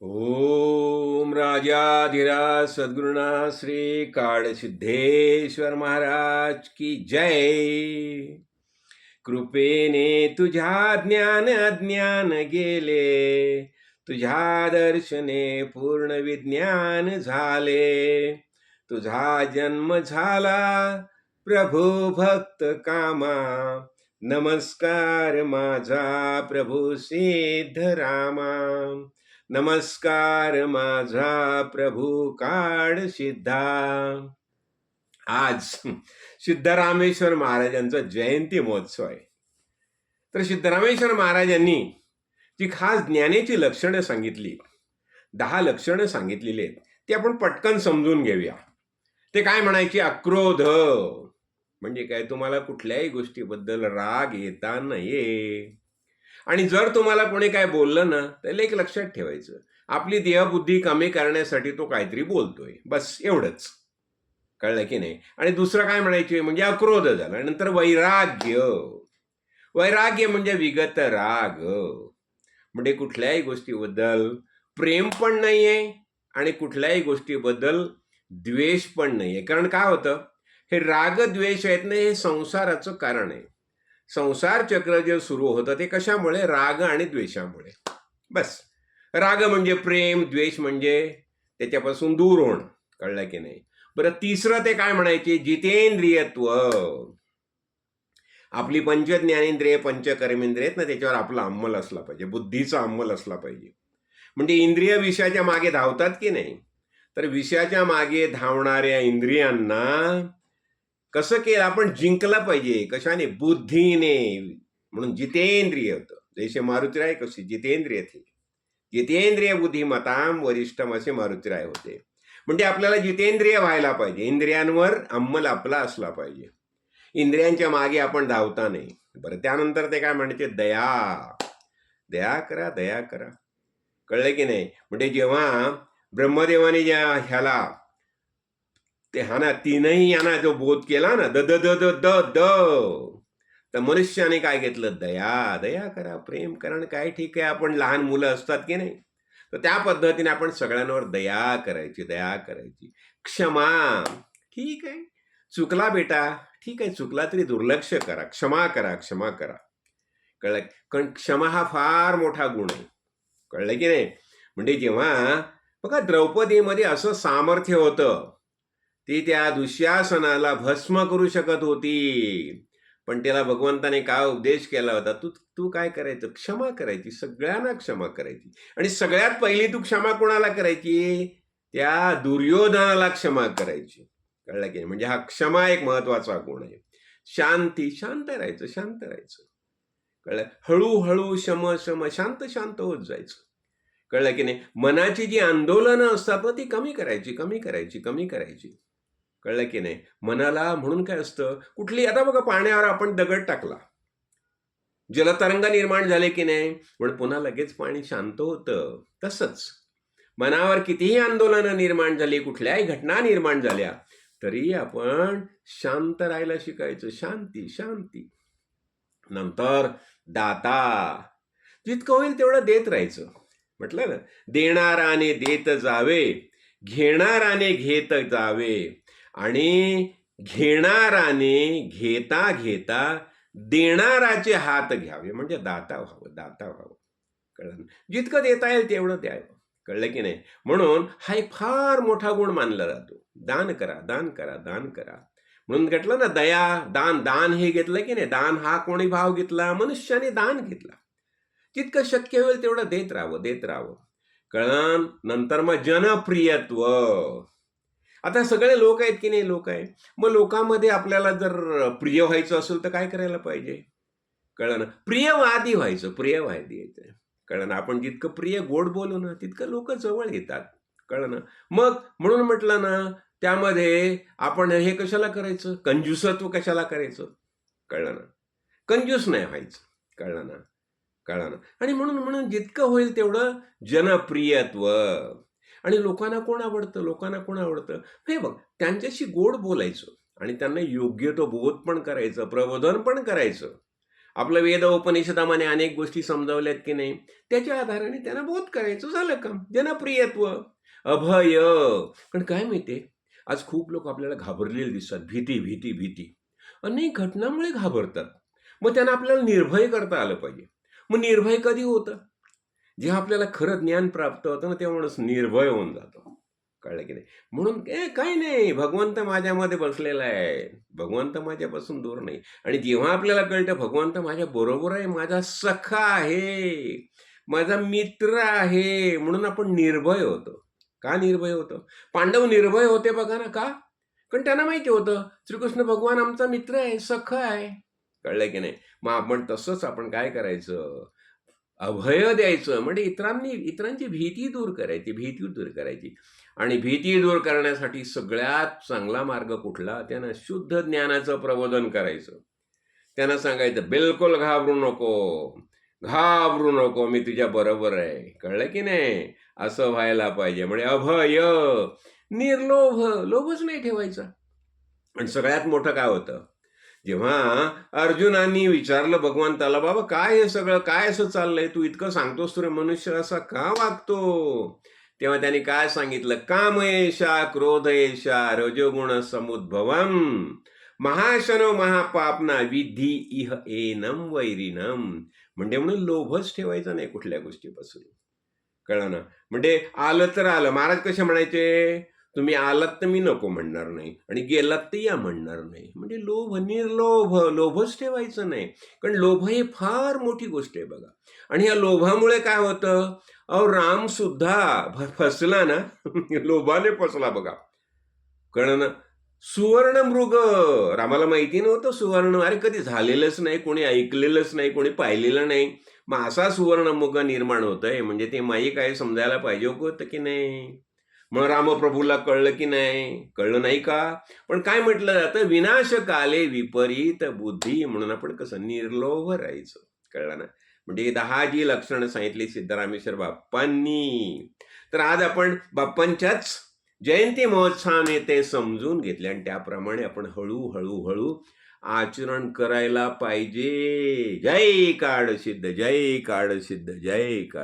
ओम राजाधिराज सद्गुरुणा श्री काळसिद्धेश्वर महाराज की जय. कृपेने तुझ्या ज्ञान अज्ञान गेले तुझ्या दर्शने पूर्ण विज्ञान झाले तुझा जन्म झाला प्रभू भक्त कामा नमस्कार माझा प्रभू सिद्ध रामा. नमस्कार माझा प्रभू काळ सिद्धा. आज सिद्धरामेश्वर महाराजांचा जयंती महोत्सव आहे. तर सिद्धरामेश्वर महाराजांनी जी खास ज्ञानेची लक्षणं सांगितली दहा लक्षणं सांगितलेली आहेत ती आपण पटकन समजून घेऊया. ते काय म्हणायचे? अक्रोध. म्हणजे काय? तुम्हाला कुठल्याही गोष्टीबद्दल राग येता नये. आणि जर तुम्हाला कोणी काय बोललं ना तर एक लक्षात ठेवायचं. आपली देहबुद्धी कमी करण्यासाठी तो काहीतरी बोलतोय. बस एवढंच. कळलं की नाही? आणि दुसरं काय म्हणायचे? म्हणजे अक्रोध झाला. नंतर वैराग्य. वैराग्य म्हणजे विगत राग. म्हणजे कुठल्याही गोष्टीबद्दल प्रेम पण नाहीये आणि कुठल्याही गोष्टीबद्दल द्वेष पण नाहीये. कारण काय होतं? हे राग द्वेष आहेत ना हे संसाराचं कारण आहे. संसार चक्र जे सुरू होतं ते कशामुळे? राग आणि द्वेषामुळे. बस. राग म्हणजे प्रेम द्वेष म्हणजे त्याच्यापासून दूर होणं. कळलं की नाही? बरं तिसरं ते काय म्हणायचे? जितेंद्रियत्व. आपली पंचज्ञानेंद्रिय पंचकर्मेंद्रिय आहेत ना त्याच्यावर आपला अंमल असला पाहिजे. बुद्धीचा अंमल असला पाहिजे. म्हणजे इंद्रिय विषयाच्या मागे धावतात की नाही? तर विषयाच्या मागे धावणाऱ्या इंद्रियांना कसं केलं? आपण जिंकलं पाहिजे. कशाने? बुद्धीने. म्हणून जितेंद्रिय होतं. जैसे मारुतीराय कशी जितेंद्रिय थे. जितेंद्रिय बुद्धिमताम वरिष्ठम असे मारुतीराय होते. म्हणजे आपल्याला जितेंद्रिय व्हायला पाहिजे. इंद्रियांवर अंमल आपला असला पाहिजे. इंद्रियांच्या मागे आपण धावता नाही. बरं त्यानंतर ते काय म्हणते दया. दया करा दया करा. कळलं की नाही? म्हणजे जेव्हा ब्रह्मदेवाने ज्या ह्याला ते हा ना तीनही यांना जो बोध केला ना द द द द द द. तर मनुष्याने काय घेतलं? दया दया करा प्रेम कारण काय ठीक आहे? आपण लहान मुलं असतात की नाही? तर त्या पद्धतीने आपण सगळ्यांवर दया करायची दया करायची. क्षमा ठीक आहे. चुकला बेटा ठीक आहे. चुकला तरी दुर्लक्ष करा. क्षमा करा क्षमा करा. कळलं? कारण क्षमा हा फार मोठा गुण आहे. कळलं की नाही? म्हणजे जेव्हा बघा द्रौपदीमध्ये असं सामर्थ्य होतं. ती त्या दुःशासनाला भस्म करू शकत होती. पण त्याला भगवंताने काय उपदेश केला होता? तू तू काय करायचं? क्षमा करायची. सगळ्यांना क्षमा करायची. आणि सगळ्यात पहिली तू क्षमा कोणाला करायची? त्या दुर्योधनाला क्षमा करायची. कळलं की नाही? म्हणजे हा क्षमा एक महत्त्वाचा गुण आहे. शांती शांत राहायचं शांत राहायचं. कळलं? हळूहळू शम शम शांत शांत होत जायचं. कळलं की नाही? मनाची जी आंदोलनं असतात ना ती कमी करायची कमी करायची कमी करायची. कळलं की नाही? मनाला म्हणून काय असतं? कुठली आता बघा पाण्यावर आपण दगड टाकला. जलतरंग निर्माण झाले की नाही? पण पुन्हा लगेच पाणी शांत होतं. तसंच. मनावर कितीही आंदोलनं निर्माण झाली कुठल्याही घटना निर्माण झाल्या तरी आपण शांत राहायला शिकायचं. शांती शांती. नंतर दाता. जितकं होईल तेवढं देत राहायचं. म्हटलं ना देणाराने देत जावे घेणाराने घेत जावे. आणि घेणाराने घेता घेता देणाराचे हात घ्यावे म्हणजे दाता व्हावं दाता व्हावं. कळलं जितकं देता येईल तेवढं द्यावं. कळलं की नाही? म्हणून हा एक फार मोठा गुण मानला जातो. दान करा दान करा दान करा. म्हणून घेतलं ना दया दान दान हे घेतलं की नाही? दान हा कोणी भाव घेतला? मनुष्याने दान घेतला. जितकं शक्य होईल तेवढं देत राहावं देत राहावं. कळण नंतर मग जनप्रियत्व. आता सगळे लोक आहेत की नाही लोक आहे मग लोकांमध्ये आपल्याला जर प्रिय व्हायचं असेल तर काय करायला पाहिजे? कळलं ना? प्रियवादी व्हायचं प्रियवादी यायचं कळलं ना? आपण जितकं प्रिय गोड बोलू ना तितकं लोक जवळ येतात. कळलं ना? मग म्हणून म्हटलं ना त्यामध्ये आपण हे कशाला करायचं? कंजूसत्व कशाला करायचं? कळलं ना? कंजूस नाही व्हायचं. कळलं ना? कळलं ना? आणि म्हणून म्हणून जितकं होईल तेवढं जनप्रियत्व. आणि लोकांना कोण आवडतं? लोकांना कोण आवडतं? हे बघ त्यांच्याशी गोड बोलायचं आणि त्यांना योग्य तो बोध पण करायचं प्रबोधन पण करायचं. आपलं वेद उपनिषदामध्ये अनेक गोष्टी समजावल्यात की नाही त्याच्या आधाराने त्यांना बोध करायचं झालं काम. जनप्रियत्व अभय. पण काय माहिती आज खूप लोक आपल्याला घाबरलेले दिसतात भीती भीती भीती. अनेक घटनांमुळे घाबरतात. मग त्यांना आपल्याला निर्भय करता आलं पाहिजे. मग निर्भय कधी होतं? जेव्हा आपल्याला खरं ज्ञान प्राप्त होतं ना तेव्हा माणूस निर्भय होऊन जातो. कळलं की नाही? म्हणून ए काही नाही भगवंत माझ्यामध्ये बसलेला आहे. भगवंत माझ्यापासून दूर नाही. आणि जेव्हा आपल्याला कळतं भगवंत माझ्या बरोबर आहे माझा सखा आहे माझा मित्र आहे म्हणून आपण निर्भय होतो. का निर्भय होतो? पांडव निर्भय होते बघा ना का? कारण त्यांना माहिती होतं श्रीकृष्ण भगवान आमचा मित्र आहे सख आहे. कळलं की नाही? मग आपण तसंच आपण काय करायचं? अभय द्यायचं म्हणजे इतरांनी इतरांची भीती दूर करायची भीती दूर करायची. आणि भीती दूर करण्यासाठी सगळ्यात चांगला मार्ग कुठला? त्यांना शुद्ध ज्ञानाचं प्रबोधन करायचं. त्यांना सांगायचं बिलकुल घाबरू नको घाबरू नको मी तुझ्या बरोबर आहे. कळलं की नाही? असं व्हायला पाहिजे. म्हणजे अभय निर्लोभ लोभच नाही ठेवायचा. आणि सगळ्यात मोठं काय होतं? जेव्हा अर्जुनांनी विचारलं भगवंताला बाबा काय हे सगळं? काय असं चाललंय? तू इतकं सांगतोस तुरे मनुष्य असा का वागतो? तेव्हा त्यांनी काय सांगितलं? कामयेशा क्रोधयेशा रजोगुण समुद्भवम महाशनो महापापना विधी इह एनम वैरिनम म्हणजे म्हणून लोभच ठेवायचा नाही कुठल्या गोष्टीपासून. कळलं ना? म्हणजे आलं तर आलं. महाराज कसे म्हणायचे? तुम्ही आलात तर मी नको म्हणणार नाही आणि गेलात तर या म्हणणार नाही. म्हणजे लोभ निर्लोभ लोभच ठेवायचं नाही. कारण लोभ ही फार मोठी गोष्ट आहे बघा. आणि या लोभामुळे काय होतं? अहो राम सुद्धा फसला ना. लोभाने फसला बघा. कारण ना? सुवर्ण मृग. रामाला माहिती नव्हतं सुवर्ण. अरे कधी झालेलंच नाही कोणी ऐकलेलंच नाही कोणी पाहिलेलं नाही. मग असा सुवर्ण मृग निर्माण होतंय. म्हणजे ते माई काय समजायला पाहिजे होतं की नाही? मग रामप्रभूला कळलं की नाही? कळलं नाही का? पण काय म्हटलं जातं? विनाशकाले विपरीत बुद्धी म्हणून आपण कसं निर्लोभ राहायचं? कळलं ना? म्हणजे दहा जी लक्षणं सांगितली सिद्धरामेश्वर बाप्पांनी. तर आज आपण बाप्पांच्याच जयंती महोत्सवाने ते समजून घेतले आणि त्याप्रमाणे आपण हळूहळू हळू आचरण करायला पाहिजे. जय काढ सिद्ध जय काढ सिद्ध जय काढ